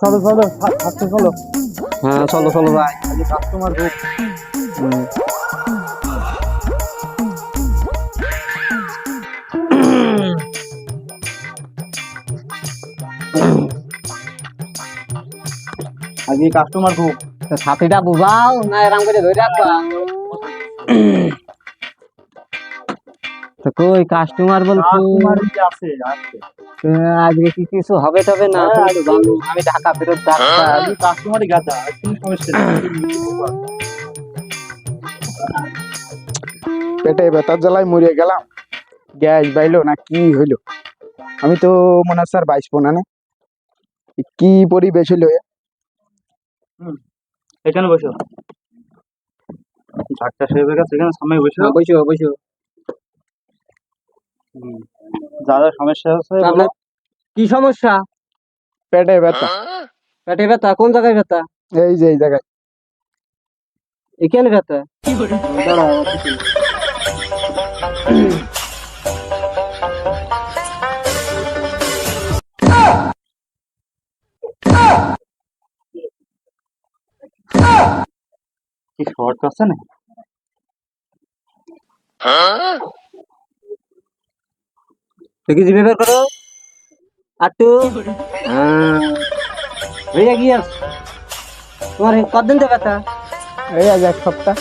চলো চলো আজকে চলো। হ্যাঁ চলো চলো ভাই আজকে কাস্টমার খুব আজকে কাস্টমার খুব সাথীটা বুঝাও না এরকম করে ধরে রাখবা? তো কই কাস্টমার বলছো আজকে কি কিছু হবে তবে না হ্যাঁ, আমি ঢাকা ফেরত কাস্টমারই গাদা সমস্যা পেটে ব্যথার জ্বালায় মরে গেলাম। গ্যাস বাইলো না কি হইল? আমি তো মনে হয় স্যার বাইশ পোনা না? কি পরিবেশ হইল এ? এখানে বসো। ঝাড়টা সেবে গেছে এখানে সামনে বসো। বসো বসো। হুম। যা যা সমস্যা আছে। কি সমস্যা? পেটে ব্যথা। পেটে ব্যথা? কোন জায়গায় ব্যথা? এই যে এই জায়গায়। এখানে ব্যথা? কি শর্ট আছে না দেখি জিভে বের করো। আটটু। হ্যাঁ। হয়ে গিয়ে। তোমার এই কতদিন তো ব্যথা? এই আজ এক সপ্তাহ।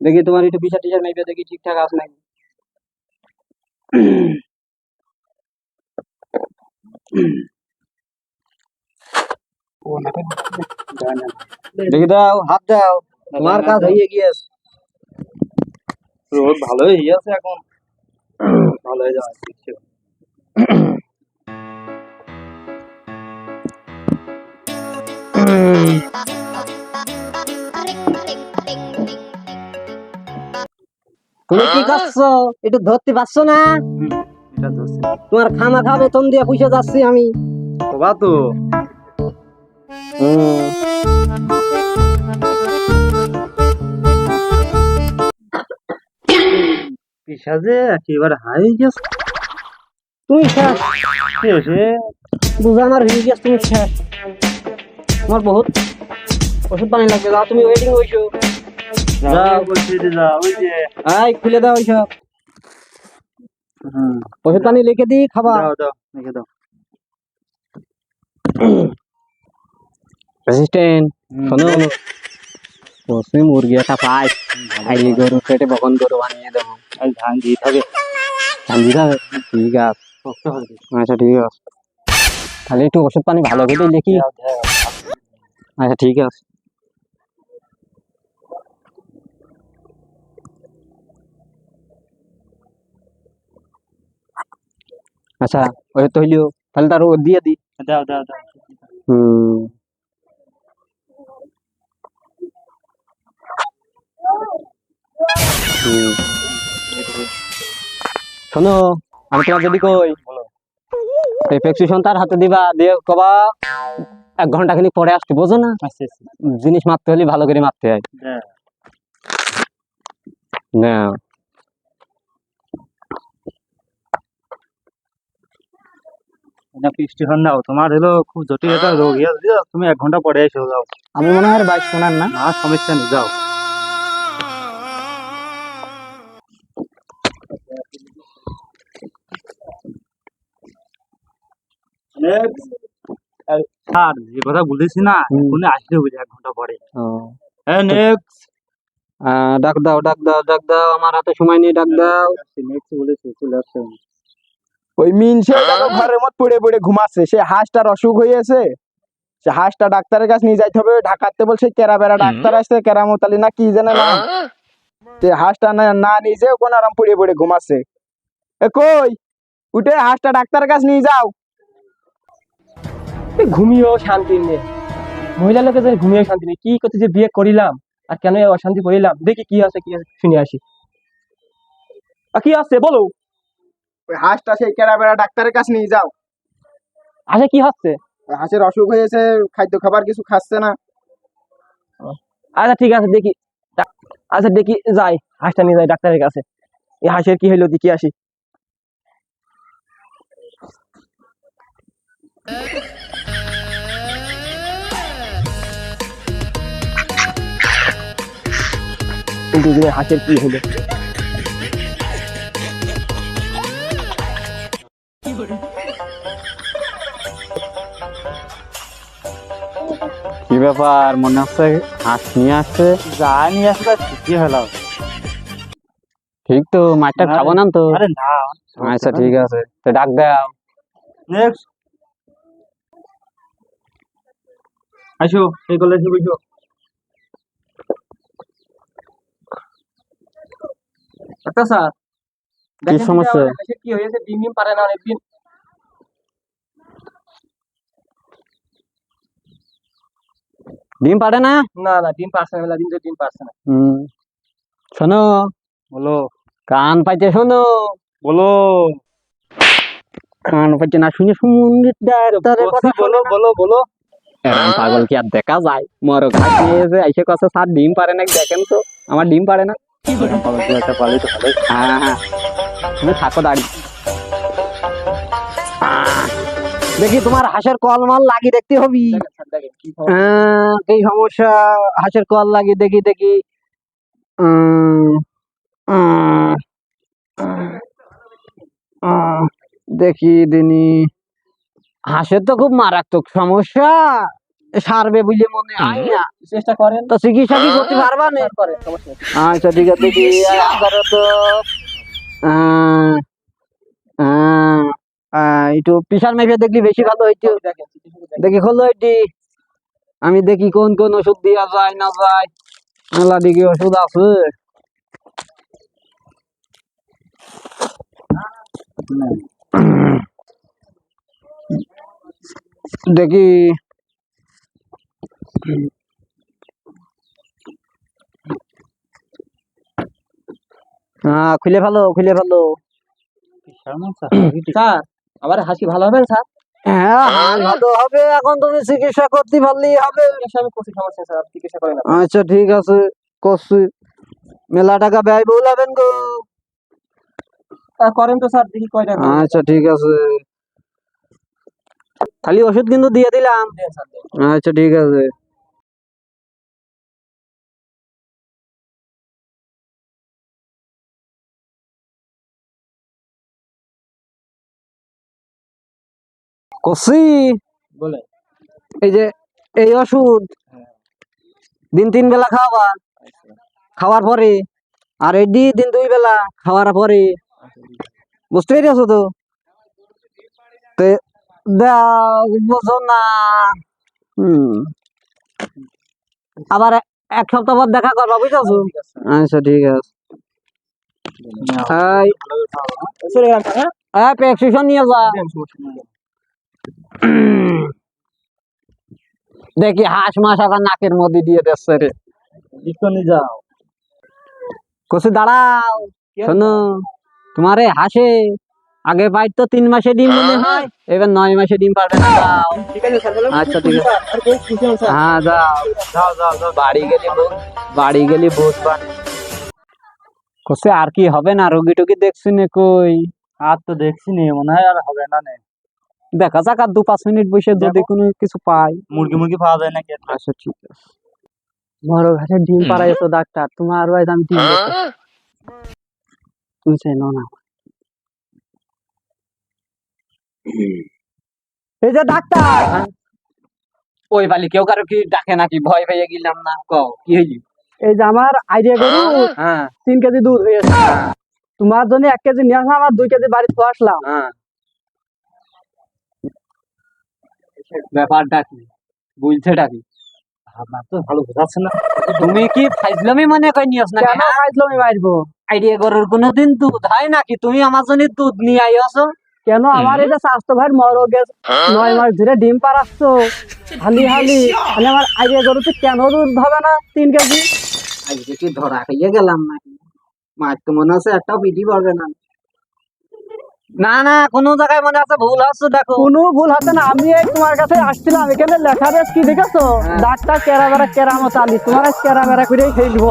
দেখি তোমার একটু বিচার টিচার মেপে দেখি ঠিকঠাক আছে নাকি। দেখি দাও হাত দাও। তোমার কাজ হয়ে গিয়েছে। রোদ ভালোই হয়ে আছে এখন। হয়ে তুমি কি করছ? একটু ধরতে পারছ না। তোমার খামা খা বেতন দিয়ে পুষে যাচ্ছি আমি। বাবা তো পিসাজে একেবারে হাই গেছে। তুমি শেষ কি হয়েছে? বুঝা আমার হয়ে গেছে তুমি শেষ তোমার বহুত ওষুধ পানি লাগবে। যাও তুমি ওয়েটিং হইছো যাও। বলছি যে ওই যে। আই খুলে দাও ওইসব ওষুধ পানি লিখে দিই খাবা। দাও দাও লিখে দাও। অ্যাসিস্ট্যান্ট শোনো। পশু মুরগি একটা পাই খাইলি গরু পেটে বকন গরু বানিয়ে দেবো আজ ধান দিয়ে থাকে ঠান্ডি যাবে ঠিক আছে শক্ত হবে আচ্ছা ঠিক আছে তাহলে একটু ওষুধ পানি ভালো করে লিখি দাও, দাও। আচ্ছা ঠিক আছে আচ্ছা ওই তো হইলিও তাহলে তার ও দিয়ে দি দাও দাও দাও হুম হুম। শোনো আমি তোমার যদি কই এই প্রেসক্রিপশন তার হাতে দিবা দিয়ে কবা এক ঘণ্টা খানিক পরে আসতে বোঝো না? আচ্ছা আচ্ছা। জিনিস মারতে হলে ভালো করে মারতে হয়। দাও। না এটা বৃষ্টি হন তোমার হলো খুব জটিল একটা রোগ। তুমি এক ঘণ্টা পরে এসে যাও। আমি মনে হয় বাইশ পোনার না। না সমস্যা নেই যাও। আর যে কথা বলেছি না আসলে বুঝে এক ঘণ্টা পরে। হ্যাঁ নেক্সট ডাক দাও ডাক দাও ডাক দাও আমার হাতে সময় নেই ডাক দাও। নেক্সট বলেছি চলে আসছে। ওই মিনসে ঘরের মত পড়ে পড়ে ঘুমাচ্ছে। সে হাঁসটার অসুখ হয়েছে সে হাঁসটা ডাক্তারের কাছে নিয়ে যাইতে হবে। ঢাকাতে বলছে কেরা বেড়া ডাক্তার আসছে কেরামতালি না কি জানে না তে হাঁসটা না না নিয়ে যে কোন আরাম পড়ে পড়ে ঘুমাচ্ছে। এ কই? উঠে হাঁসটা ডাক্তারের কাছে নিয়ে যাও। ঘুমিয়েও শান্তি নেই। মহিলা লোকের জন্য ঘুমিয়েও শান্তি নেই কি করতে যে বিয়ে করিলাম? আর কেন অশান্তি করিলাম? দেখি কি আছে কি আছে শুনে আসি। কি আছে বলো। ওই হাঁসটা সেই কেরাবেড়া ডাক্তারের কাছে নিয়ে যাও। আসে কি হচ্ছে হাঁসের অসুখ হয়েছে খাদ্য খাবার কিছু খাচ্ছে না। আচ্ছা ঠিক আছে দেখি। আচ্ছা দেখি যাই হাঁসটা নিয়ে যাই ডাক্তারের কাছে। এই হাঁসের কি হইল দেখি আসি। কিন্তু হাঁসের কি হলো? কি ব্যাপার? মনে হচ্ছে হাঁস নিয়ে আসছে। যা নিয়ে আসলে ঠিকই হলাম ঠিক তো মাছটা আরে- খাব না তো? আরে না। আচ্ছা ঠিক আছে। তো ডাক দাও। নেক্সট আসো এই কলেজে বুঝো আচ্ছা স্যার। কি সমস্যা? কি হয়েছে ডিম ডিম পারে না অনেকদিন। ডিম পারে না? না না ডিম পারছে না দিন ডিম পারছে না। হুম। শোনো। বলো। কান পাইতে শোনো। বলো। কান পাইতে না শুনে শুনে ডাক্তারের কথা বলো বলো বলো। পাগল কি আর দেখা যায়? মরো ঘাস নিয়েছে এসে কথা স্যার ডিম পারে না দেখেন তো? আমার ডিম পারে না। দেখি তোমার হাঁসের কল মাল লাগিয়ে দেখতে হবি। কি সমস্যা, হাঁসের কল লাগিয়ে দেখি দেখি। দেখি দিনি। হাঁসের তো খুব মারাত্মক সমস্যা। সারবে বুঝলে মনে হয় না। চেষ্টা করেন। তো চিকিৎসা কি করতে পারবা না। আচ্ছা ঠিক আছে দেখি একটু পিসার মেপে দেখলি বেশি ভালো হইতো। দেখি খোলো এটি। আমি দেখি কোন কোন ওষুধ দেওয়া যায় না যায়। মেলা দিকে ওষুধ আছে। দেখি। হ্যাঁ খুলে ভালো খুলে ভালো স্যার আমার হাসি ভালো হবে স্যার? হ্যাঁ এখন তুমি চিকিৎসা করতে পারলেই হবে। আচ্ছা ঠিক আছে করছি। মেলা টাকা ব্যয় বলাবেন গো। স্যার করেন তো স্যার দেখি কয় টাকা আচ্ছা ঠিক আছে। খালি ওষুধ কিন্তু দিয়ে দিলাম। আচ্ছা ঠিক আছে। করছি বলেন। এই যে এই ওষুধ। দিন তিন বেলা খাওয়া খাওয়ার পরে। আর এডি দিন দুই বেলা খাওয়ার পরে। বুঝতে পেরেছ তো? বোঝো না। হুম। আবার এক সপ্তাহ পর দেখা করবা বুঝেছ? ঠিক আচ্ছা ঠিক আছে। এই হ্যাঁ এই প্রেসক্রিপশন নিয়ে যা। দেখি হাঁস মাস আবার নাকের মধ্যে দিয়ে দিচ্ছে রে। যাও। কসি দাঁড়াও। শোনো তোমার এই হাসে আগে বাইর তো তিন মাসে ডিম মনে হয় এবার নয় মাসে ডিম পারবে না। যাও আচ্ছা, ঠিক আছে। হ্যাঁ যাও যাও যাও যাও বাড়ি গেলে বাড়ি গেলে বুঝবা কসে আর কি হবে না? রোগী টোগী দেখছি না কই? আর তো দেখছি নি মনে হয় আর হবে না নে। দেখা যাক আর দু পাঁচ মিনিট বসে যদি কোনো কিছু পাই। মুরগি মুরগি পাওয়া যায় নাকি আচ্ছা ঠিক আছে। বড় ঘাটে ডিম পাড়াইছো ডাক্তার। তোমার বাড়িতে আমি ডিম তুমি চাই না। এই যে ডাক্তার! ওই বালি কেউ কারও কি ডাকে নাকি? ভয় পেয়ে গেলাম না কও কি হইলি? এই যে আমার আইডিয়া গরু হ্যাঁ। তিন কেজি দুধ হয়েছে। তোমার জন্য এক কেজি নিয়ে আসলাম আর দুই কেজি বাড়িতে তো আসলাম হ্যাঁ ব্যাপারটা কি? বুঝছে ডাকি আপনার তো ভালো বোঝাচ্ছে না। তুমি কি ফাইজলামি মনে করে নিয়েছ না কেন ফাইজলামি মারবো? আইডিয়া গরুর কোনোদিন দুধ হয় নাকি? তুমি আমার জন্য দুধ নিয়ে আইছো কেন? আমার এটা স্বাস্থ্য ভাই মরো গেছে। নয় মাস ধরে ডিম পারাচ্ছ হালি হালি। মানে আমার আইডিয়া গরুতে কেন দুধ হবে না তিন কেজি? আজকে কি ধরা খাইয়ে গেলাম নাকি? মাছ তো মনে হচ্ছে একটাও পিটি পারবে না। না না কোন জায়গায় মনে আছে ভুল হচ্ছে দেখো। কোনো ভুল হচ্ছে না আমি এই তোমার কাছে আসছিলাম এখানে লেখা বেশ কি দেখেছ? ডাক্তার কেরা বেড়া কেরামত আলি তোমার কেরা বেড়া করে খেলব